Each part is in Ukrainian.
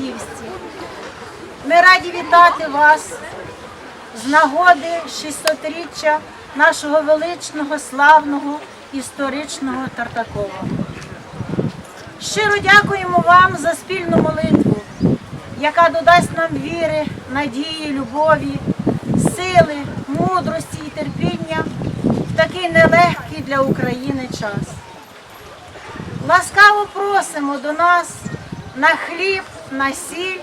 тартаківці, ми раді вітати вас з нагоди 600-річчя нашого величного, славного, історичного Тартакова. Щиро дякуємо вам за спільну молитву, яка додасть нам віри, надії, любові, сили, мудрості і терпіння в такий нелегкий для України час. Ласкаво просимо до нас на хліб, на сіль,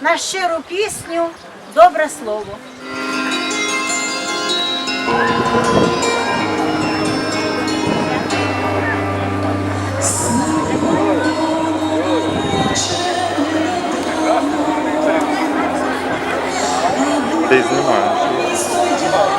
на щиру пісню, добре слово. Ти знімаєш.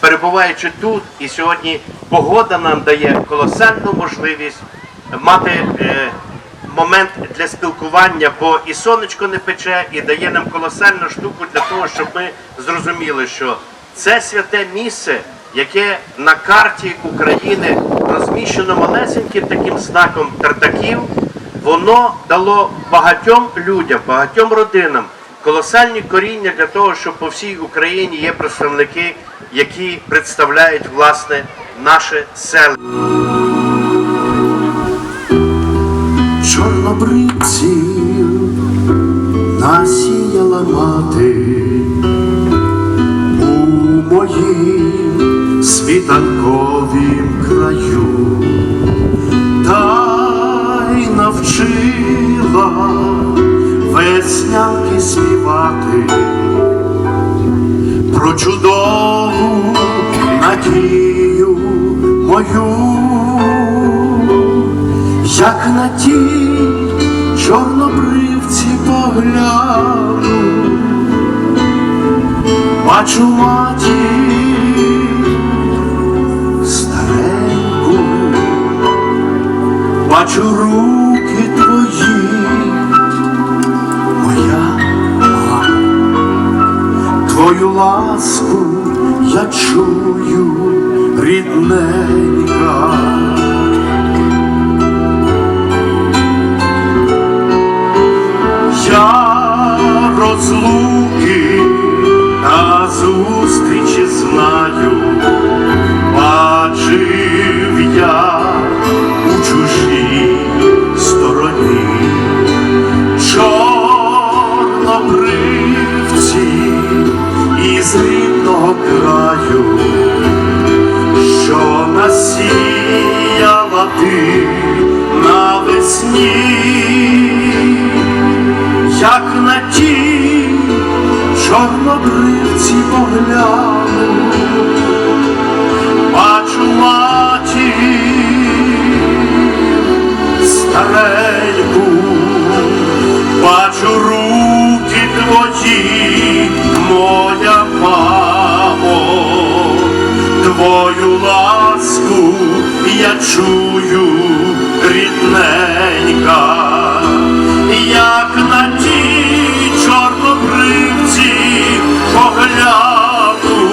Перебуваючи тут, і сьогодні погода нам дає колосальну можливість мати е, момент для спілкування, бо і сонечко не пече, і дає нам колосальну штуку для того, щоб ми зрозуміли, що це святе місце, яке на карті України розміщено малесеньким таким знаком тартаків, воно дало багатьом людям, багатьом родинам колосальні коріння для того, щоб по всій Україні є представники, які представляють власне наше село. чорнобривців насіяла мати у моїм світанковім краю, та й навчила веснянки співати про чудову надію мою. Як на ті чорнобривці погляну, бачу матір стареньку, бачу руки твою ласку я чую, знаю, що насіяла ти навесні, як на ті чорнобривці погляну, бачу маті стареньку, бачу руки твої мої. Твою ласку я чую, рідненька, як на ті чорнобривці погляну,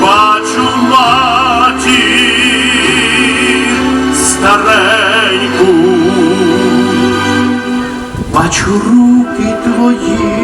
бачу матір стареньку, бачу руки твої,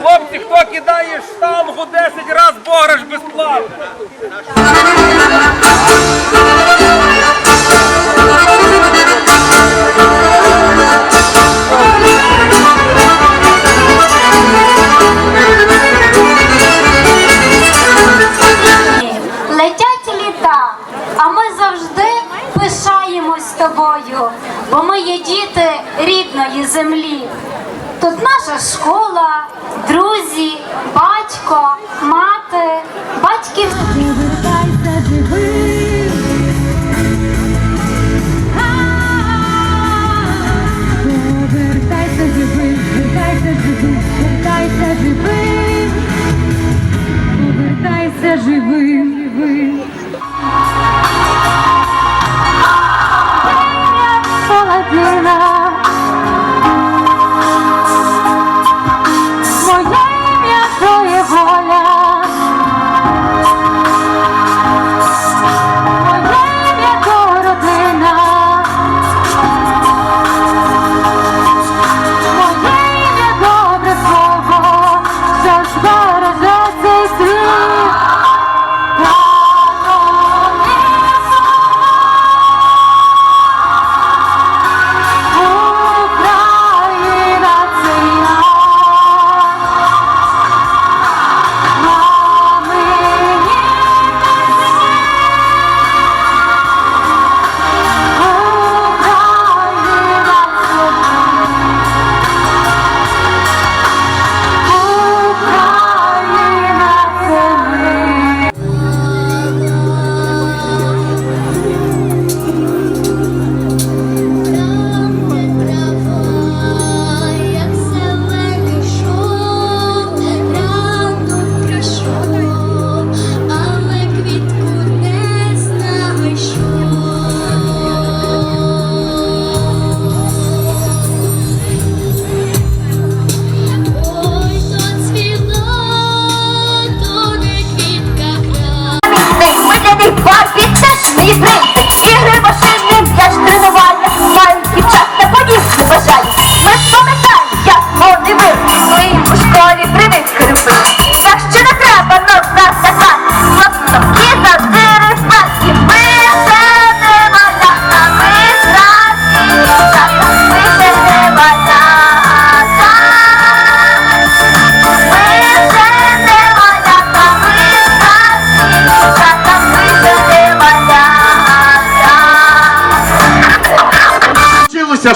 Хлопці, хто кидає штангу 10 раз бориш безплатно. Летять літа, а ми завжди пишаємось тобою, бо ми є діти рідної землі. Тут наша школа, друзі, батько, мати, батьків. Повертайся, диви. Повертайся, диви, повертайся, диви, повертайся, диви, повертайся живим, живим.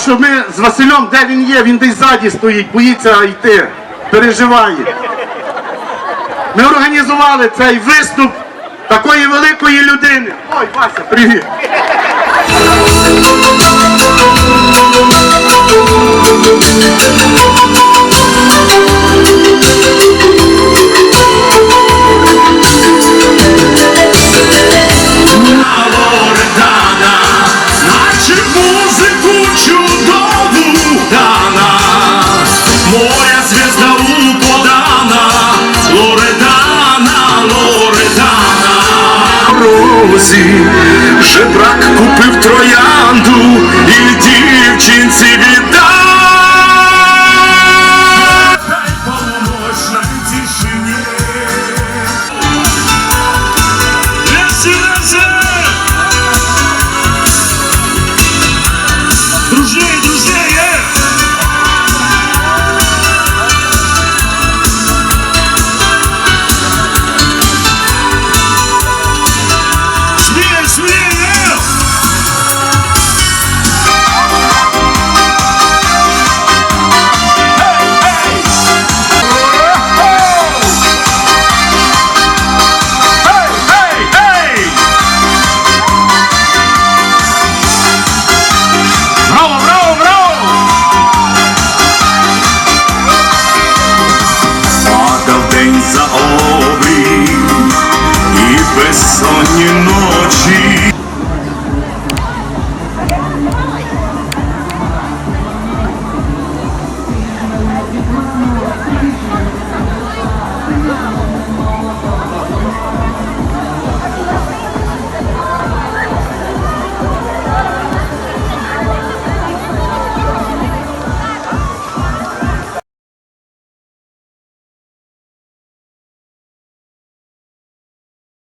що ми з Василем, де він є, він десь ззаді стоїть, боїться йти, переживає. Ми організували цей виступ такої великої людини. Ой, Вася, привіт!